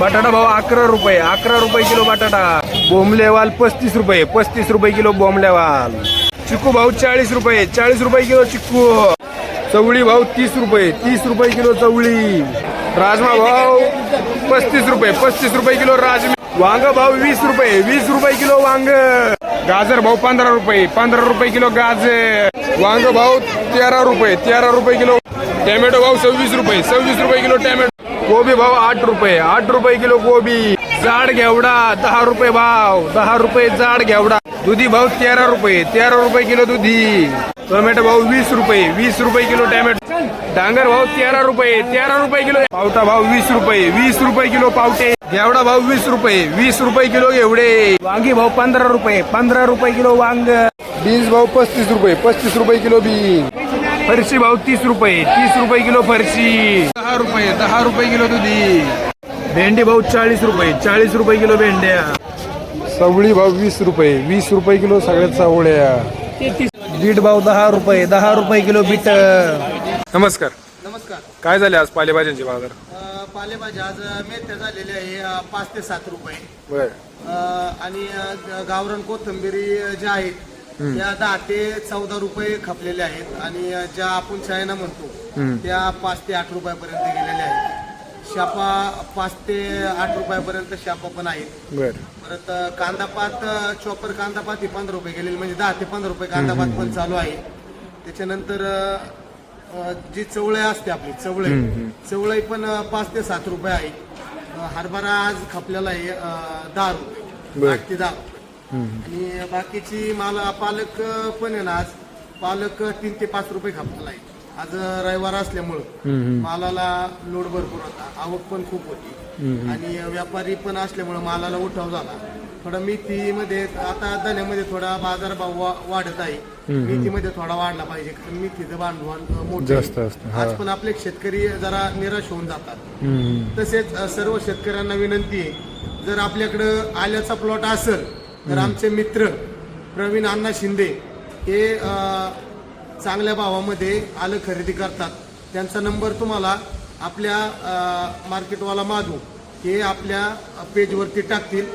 बटाटा भाऊ अकरा रुपये अकरा रुपये किलो बटाटा. बोंबलेवाल पस्तीस रुपये पस्तीस रुपये किलो बोंबलेवाल चिकू भाऊ चाळीस रुपये चाळीस रुपये किलो चिक्कू चवळी भाऊ तीस रुपये तीस रुपये किलो चवळी. राजमा भाऊ पस्तीस रुपये पस्तीस रुपये किलो राजमा. वांग भाऊ वीस रुपये वीस रुपये किलो वांग. गाजर भाऊ पंधरा रुपये पंधरा रुपये किलो गाजर. वांग भाऊ तेरा रुपये तेरा रुपये किलो. टॅमॅटो भाऊ सव्वीस रुपये सव्वीस रुपये किलो टॅमॅटो. कोबी भाव आठ रुपये. आठ रुपये किलो कोबी. जाड घेवडा दहा रुपये भाव. दहा रुपये जाड घेवडा. दुधी भाव तेरा रुपये. तेरा रुपये किलो दुधी. टोमॅटो भाव वीस रुपये. वीस रुपये किलो टॅमॅटो. डांगर भाव तेरा रुपये. तेरा रुपये किलो. पावटा भाव वीस रुपये. वीस रुपये किलो पावटे. घेवडा भाव वीस रुपये. वीस रुपये किलो घेवडे. वांगी भाव पंधरा रुपये. पंधरा रुपये किलो वांग. बीन्स भाव पस्तीस रुपये. पस्तीस रुपये किलो बीन. फरशी भाव तीस रुपये तीस रुपये किलो फरशी. दहा रुपये दहा रुपये किलो दुधी. भेंडी भाव चाळीस रुपये चाळीस रुपये किलो भेंड्या. चवळी भाव वीस रुपये वीस रुपये किलो सगळ्यात चवळ्या बीट भाव दहा रुपये दहा रुपये किलो बीट. नमस्कार. नमस्कार. काय झाले आज पालेभाज्यांचे बाजार? पालेभाज्या आज मेथ्या झालेल्या आहे पाच ते सात रुपये. आणि अ, ग- गावरान कोथंबिरी ज्या आहेत त्या दहा ते चौदा रुपये खपलेल्या आहेत आणि ज्या आपण चायना म्हणतो त्या पाच ते आठ रुपयापर्यंत गेलेल्या आहेत. शापा पाच ते आठ रुपयापर्यंत शापा पण आहेत. बर. परत कांदापात चॉपर कांदापात ही पंधरा रुपये गेलेली म्हणजे दहा ते पंधरा रुपये कांदापात पण चालू आहे. त्याच्यानंतर जी चवळे असते आपली चवळे चवळे पण पाच ते सात रुपये आहे हरभरा आज खपलेला आहे दहा रुपये. आठ ते दहा. आणि बाकीची माल पालक पण आहे ना आज. पालक तीन ते पाच रुपये खपलेला आहे आज रविवार असल्यामुळं मालाला लोड भरपूर होता. आवक पण खूप होती. आणि व्यापारी पण असल्यामुळं मालाला उठाव झाला. थोडा मेथीमध्ये आता धन्यामध्ये थोडा बाजार भाव वा- वाढत आहे. मेथीमध्ये थोडा वाढला पाहिजे. कारण मेथीचं भांडवल मोठं. आज पण आपले शेतकरी जरा निराश होऊन जातात. तसेच सर्व शेतकऱ्यांना विनंती आहे. जर आपल्याकडं आल्याचा प्लॉट असेल तर आमचे मित्र प्रवीण अण्णा शिंदे हे चांगल्या भावामध्ये आलं खरेदी करतात. त्यांचा नंबर तुम्हाला आपल्या मार्केटवाला माधू हे आपल्या पेजवरती टाकतील.